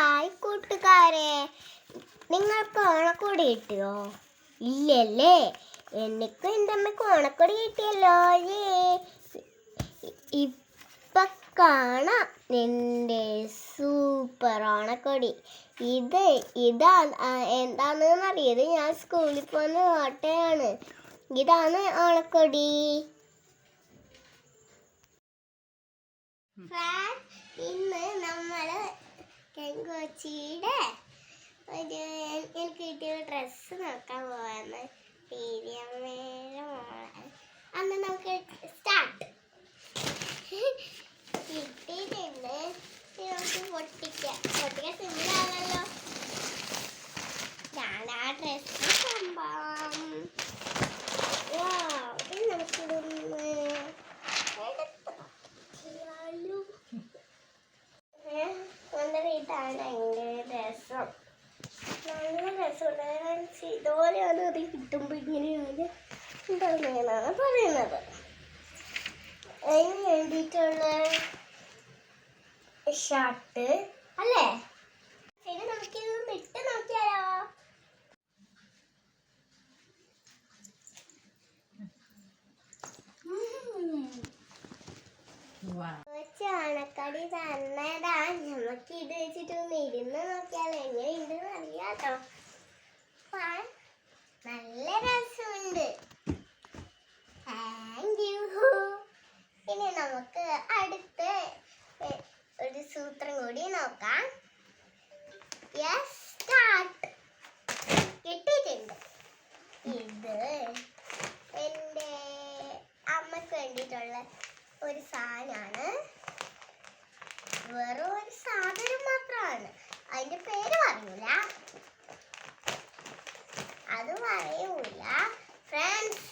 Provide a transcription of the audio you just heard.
Hi കൂട്ടുകാരെ. നിങ്ങൾക്ക് ഓണക്കോടി കിട്ടിയോ? ഇല്ലല്ലേ. എനിക്ക് എന്റെ അമ്മയ്ക്ക് ഓണക്കോടി കിട്ടിയല്ലോ. ഏ ഇപ്പൊ കാണാം എന്റെ സൂപ്പർ ഓണക്കോടി. ഇത് ഇതാ എന്താണെന്ന് അറിയത് ഞാൻ സ്കൂളിൽ പോകുന്ന ഓട്ടയാണ്. ഇതാണ് ഓണക്കോടി. ഇന്ന് കൊച്ചിയുടെ ഒരു എനിക്ക് കിട്ടിയ ഡ്രസ്സ് നോക്കാൻ പോവാന്ന്. പീരിയമ്മേടെ മോളെ അന്ന് നമുക്ക് സ്റ്റാർട്ട് കിട്ടിയിട്ടുണ്ട്. നമുക്ക് പൊട്ടിക്കാം. പൊട്ടിക്കാൻ സിമ്പിളാണല്ലോ ഞാൻ ആ ഡ്രസ്സ് സംഭവം Wow, ഇനി നമുക്കിതൊന്ന് എടുത്ത് ചെയ്യാലോ നമ്മുടെ വീട്ടാണ് ഇതുപോലെയാണ് അത് കിട്ടുമ്പോൾ ഇങ്ങനെയാണ് ഉണ്ടാകുന്നതെന്നാണ് പറയുന്നത്. അതിന് വേണ്ടിയിട്ടുള്ള ഷർട്ട് അല്ലേ? ശരി നമുക്കിതൊന്ന് ഇട്ട് നോക്കിയാലോ? ഉം. ചാണക്കടി തന്നതാ നമുക്ക് ഇത് വെച്ചിട്ട് ഒന്ന് ഇരുന്ന് നോക്കിയാൽ എങ്ങനെയുണ്ടെന്ന് അറിയാട്ടോ. നല്ല രസമുണ്ട്. താങ്ക് ഇനി നമുക്ക് അടുത്ത ഒരു സൂത്രം കൂടി നോക്കാം. യെസ് സ്റ്റാർട്ട് കിട്ടിയിട്ടുണ്ട്. ഇത് എന്റെ അമ്മയ്ക്ക് വേണ്ടിയിട്ടുള്ള ഒരു സാധനമാണ്. വെറും ഒരു സാധനം മാത്രമാണ്. അതിന്റെ പേര് പറയൂല അത് പറയൂല. ഫ്രണ്ട്സ്